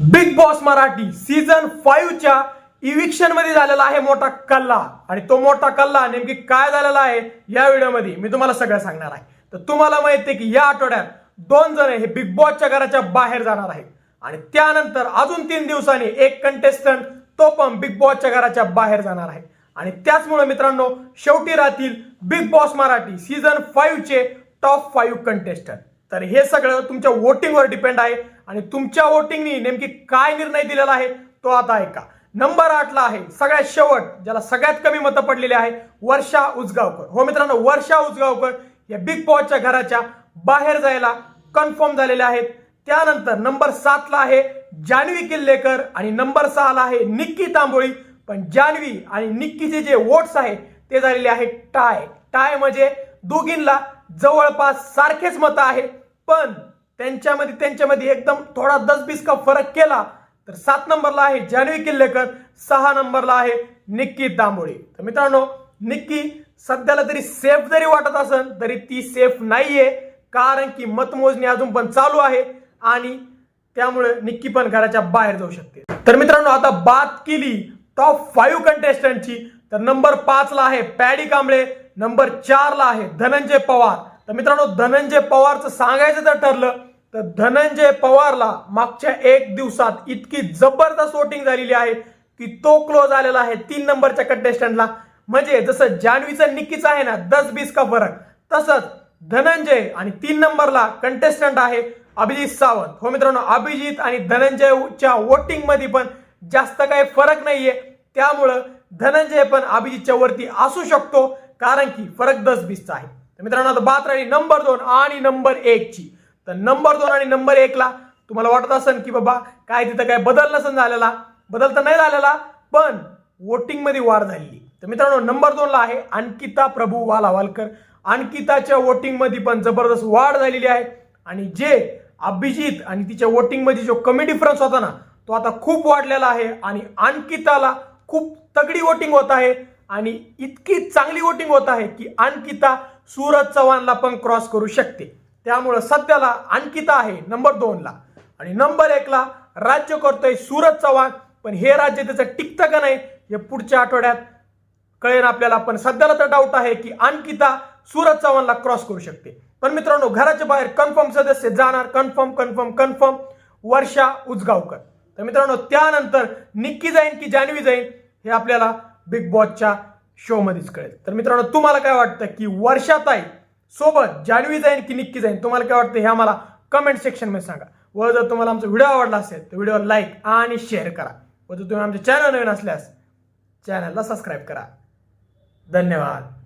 Big boss Marathi season फाईव्हच्या इव्हिक्शनमध्ये झालेला आहे मोठा कल्ला. आणि तो मोठा कल्ला नेमकी काय झालेला आहे या व्हिडिओमध्ये मी तुम्हाला सगळं सांगणार आहे. तर तुम्हाला माहिती आहे की या आठवड्यात दोन जण हे बिग बॉसच्या घराच्या बाहेर जाणार आहेत. आणि त्यानंतर अजून तीन दिवसांनी एक कंटेस्टंट तो पण बिग बॉसच्या घराच्या बाहेर जाणार आहे. आणि त्याचमुळे मित्रांनो शेवटी राहतील बिग बॉस मराठी सीझन फाईव्हचे टॉप फाईव्ह कंटेस्टंट तर हे सगळं तुमच्या वोटिंगवर डिपेंड आहे. आणि तुमच्या वोटिंगनी नेमकी काय निर्णय दिलेला आहे तो आता ऐका. नंबर आठला आहे सगळ्यात शेवट ज्याला सगळ्यात कमी मतं पडलेली आहे वर्षा उजगावकर हो मित्रांनो वर्षा उजगावकर या बिग बॉसच्या घराच्या बाहेर जायला कन्फर्म झालेले आहेत. त्यानंतर नंबर सातला आहे जान्हवी किल्लेकर आणि नंबर सहाला आहे निक्की तांबोळी. पण जान्हवी आणि निक्कीचे जे वोट्स आहेत ते झालेले आहेत टाय. टाय म्हणजे दोघींना जवळपास सारखेच मतं आहे पण त्यांच्यामध्ये त्यांच्यामध्ये एकदम थोडा दस का फरक केला तर सात नंबरला आहे जानवी किल्लेकर सहा नंबरला आहे निक्की दामोळे. तर मित्रांनो निक्की सध्याला तरी सेफ जरी वाटत असेल तरी ती सेफ नाहीये कारण की मतमोजणी अजून पण चालू आहे आणि त्यामुळे निक्की पण घराच्या बाहेर जाऊ शकते. तर मित्रांनो आता बात केली टॉप फाईव्ह कंटेस्टंटची तर नंबर पाचला आहे पॅडी कांबळे नंबर चारला आहे धनंजय पवार. तर मित्रांनो धनंजय पवारचं सांगायचं जर ठरलं तर धनंजय पवारला मागच्या एक दिवसात इतकी जबरदस्त वोटिंग झालेली आहे की तो क्लोज आलेला आहे तीन नंबरच्या कंटेस्टंटला म्हणजे जसं जान्हवीचं निक्कीचं आहे ना दस बीस का फरक तसंच धनंजय आणि तीन नंबरला कंटेस्टंट आहे अभिजित सावंत. हो मित्रांनो अभिजित आणि धनंजयच्या वोटिंगमध्ये पण जास्त काही फरक नाहीये. त्यामुळं धनंजय पण अभिजितच्या वरती असू शकतो कारण की फरक दस बीसचा आहे. तर मित्रांनो आता बात राहिली नंबर दोन आणि नंबर एक ची तर नंबर दोन आणि नंबर एक ला तुम्हाला वाटत असेल की बाबा काय तिथं काय बदल नसन झालेला. बदल तर नाही झालेला पण वोटिंगमध्ये वाढ झालेली. तर मित्रांनो नंबर दोन ला आहे अंकिता प्रभू वालावालकर. अंकिताच्या वोटिंगमध्ये पण जबरदस्त वाढ झालेली आहे. आणि जे अभिजित आणि तिच्या वोटिंगमध्ये जो कमी डिफरन्स होता ना तो आता खूप वाढलेला आहे. आणि अंकिताला खूप तगडी वोटिंग होत आहे. आणि इतकी चांगली वोटिंग होत आहे की अंकिता सूरज चव्हाणला पण क्रॉस करू शकते. त्यामुळं सध्याला अंकिता आहे नंबर दोनला आणि नंबर एकला राज्य करतोय सूरज चव्हाण. पण हे राज्य त्याचं टिकतं का नाही हे पुढच्या आठवड्यात कळेल आपल्याला. पण सध्याला तर डाऊट आहे की अंकिता सूरज चव्हाणला क्रॉस करू शकते. पण मित्रांनो घराच्या बाहेर कन्फर्म सदस्य जाणार. Confirm confirm confirm Varsha Usgaonkar. तर मित्रांनो त्यानंतर निक्की जाईन की जान्हवी जाईन हे आपल्याला बिग बॉसच्या शो मध्येच कळेल. तर मित्रांनो तुम्हाला काय वाटतं की वर्षाताई सोबत जान्हवी जाईन की निक्की जाईन? तुम्हाला काय वाटतं? हे आम्हाला कमेंट सेक्शनमध्ये सांगा. व जर तुम्हाला आमचा व्हिडिओ आवडला असेल तर व्हिडिओ लाईक आणि शेअर करा. व जर तुम्ही आमच्या चॅनल नवीन असल्यास चॅनलला सबस्क्राईब करा. धन्यवाद.